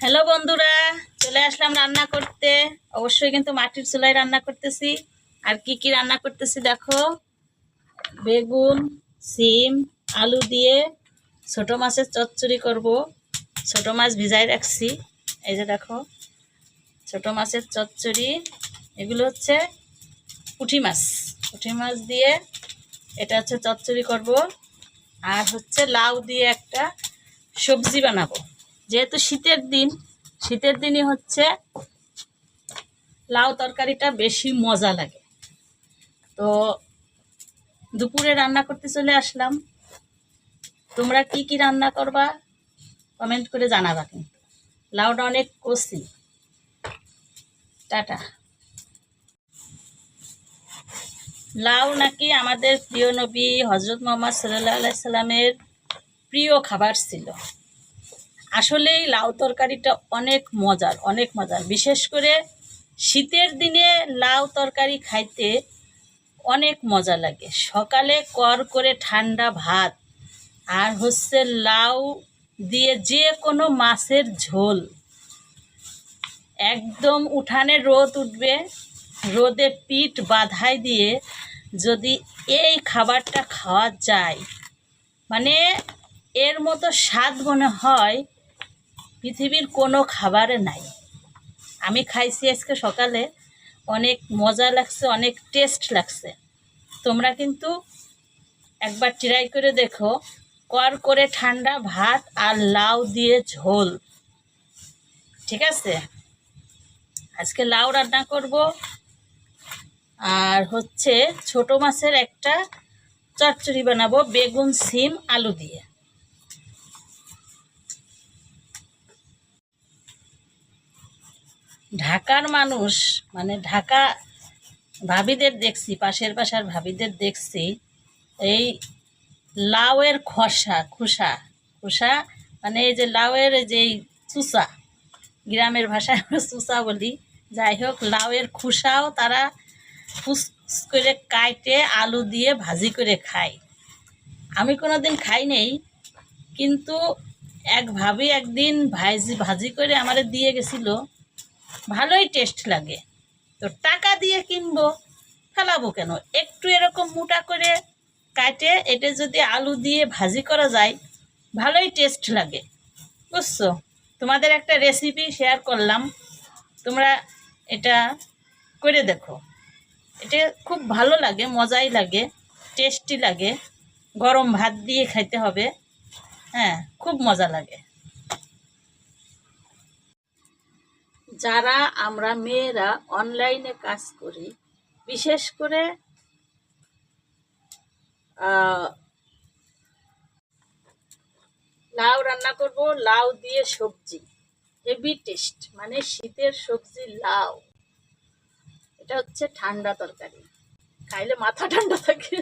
Hello বন্ধুরা, চলে আসলাম রান্না করতে। অবশ্যই কিন্তু মাটির চুলায় রান্না করতেছি। আর কি কি রান্না করতেছি দেখো? বেগুন, সিম, আলু দিয়ে ছোট মাছের চচ্চড়ি করব। ছোট মাছ ভিজাই রাখছি। এই যে দেখো, ছোট মাছের চচ্চড়ি। এগুলো হচ্ছে পুঁটি মাছ। পুঁটি মাছ দিয়ে এটা হচ্ছে চচ্চড়ি করব। আর হচ্ছে লাউ দিয়ে একটা সবজি বানাবো। যেহেতু শীতের দিন, শীতের দিনই হচ্ছে লাউ তরকারিটা বেশি মজা লাগে। তো দুপুরে রান্না করতে চলে আসলাম। তোমরা কি কি রান্না করবা কমেন্ট করে জানাবা কিন্তু। লাউটা অনেক কষি। টাটা। লাউ নাকি আমাদের প্রিয় নবী হজরত মোহাম্মদ সাল্লাহ সাল্লামের প্রিয় খাবার ছিল। আসলেই লাউ তরকারিটা অনেক মজার অনেক মজার। বিশেষ করে শীতের দিনে লাউ তরকারি খাইতে অনেক মজা লাগে। সকালে কর করে ঠান্ডা ভাত আর হচ্ছে লাউ দিয়ে যে কোনো মাছের ঝোল। একদম উঠানে রোদ উঠবে, রোদে পিঠ বাধাই দিয়ে যদি এই খাবারটা খাওয়া যায় মানে এর মতো স্বাদ মনে হয় পৃথিবীর কোনো খাবারে নাই। আমি খাইছি আজকে সকালে, অনেক মজা লাগছে, অনেক টেস্ট লাগছে। তোমরা কিন্তু একবার ট্রাই করে দেখো, কর করে ঠান্ডা ভাত আর লাউ দিয়ে ঝোল। ঠিক আছে? আজকে লাউ রান্না করব, আর হচ্ছে ছোট মাছের একটা চচ্চড়ি বানাবো, বেগুন, সিম, আলু দিয়ে। ঢাকার মানুষ মানে ঢাকা ভাবিদের দেখছি, পাশের পাশার ভাবিদের দেখছি, এই লাউয়ের খসা, খোসা খোসা মানে এই যে লাউয়ের যে চুষা গ্রামের ভাষায় আমরা চুষা বলি, যাই হোক, লাউয়ের খোসাও তারা ফুস করে কাইটে আলু দিয়ে ভাজি করে খায়। আমি কোনো দিন খাই নেই, কিন্তু এক ভাবি একদিন ভাজি ভাজি করে আমারে দিয়ে গেছিল ভালোই টেস্ট লাগে। তো টাকা দিয়ে কিনবো, ফেলাবো কেন? একটু এরকম মোটা করে কাটে, এটা যদি আলু দিয়ে ভাজি করা যায়, ভালোই টেস্ট লাগে। বুঝছ? তোমাদের একটা রেসিপি শেয়ার করলাম, তোমরা এটা করে দেখো। এটা খুব ভালো লাগে, মজাই লাগে টেস্টি লাগে। গরম ভাত দিয়ে খাইতে হবে হ্যাঁ খুব মজা লাগে। যারা আমরা মেয়েরা অনলাইনে কাজ করি, বিশেষ করে লাউ রান্না করব, লাউ দিয়ে সবজি হেভি টেস্ট মানে শীতের সবজি লাউ। এটা হচ্ছে ঠান্ডা তরকারি। খাইলে মাথা ঠান্ডা থাকে।